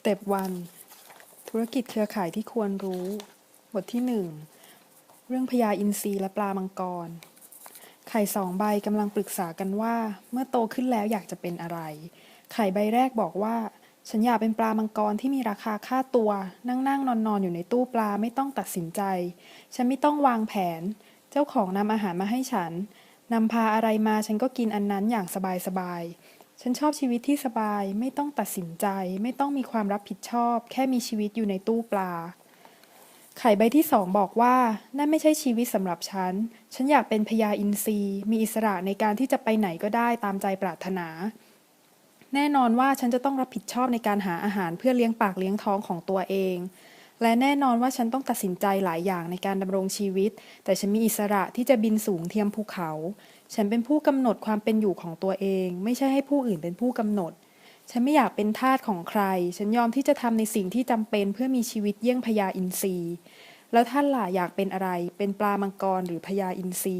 Step 1ธุรกิจเครือข่ายที่ควรรู้ บทที่ 1 เรื่องพญาอินทรีและปลามังกร ไข่สองใบกำลังปรึกษากันว่า เมื่อโตขึ้นแล้วอยากจะเป็นอะไร ไข่ใบแรกบอกว่า ฉันอยากเป็นปลามังกรที่มีราคาค่าตัว นั่งนั่งนอนนอนอยู่ในตู้ปลาไม่ต้องตัดสินใจ ฉันไม่ต้องวางแผน เจ้าของนำอาหารมาให้ฉันนำพาอะไรมาฉันก็กินอันนั้นอย่างสบายๆ ฉันชอบชีวิตที่สบาย ไม่ต้องตัดสินใจ ไม่ต้องมีความรับผิดชอบ แค่มีชีวิตอยู่ในตู้ปลา ไข่ใบที่สองบอกว่า นั่นไม่ใช่ชีวิตสำหรับฉัน ฉันอยากเป็นพญาอินทรีมีอิสระในการที่จะไปไหนก็ได้ตามใจปรารถนา แน่นอนว่าฉันจะต้องรับผิดชอบในการหาอาหารเพื่อเลี้ยงปากเลี้ยงท้องของตัวเอง และแน่นอนว่าฉันต้องตัดสินใจหลายอย่างในการดำรงชีวิต แต่ฉันมีอิสระที่จะบินสูงเทียมภูเขา ฉันเป็นผู้กำหนดความเป็นอยู่ของตัวเอง ไม่ใช่ให้ผู้อื่นเป็นผู้กำหนด ฉันไม่อยากเป็นทาสของใคร ฉันยอมที่จะทำในสิ่งที่จำเป็นเพื่อมีชีวิตเยี่ยงพญาอินทรีแล้วท่านล่ะอยากเป็นอะไร เป็นปลามังกรหรือพญาอินทรี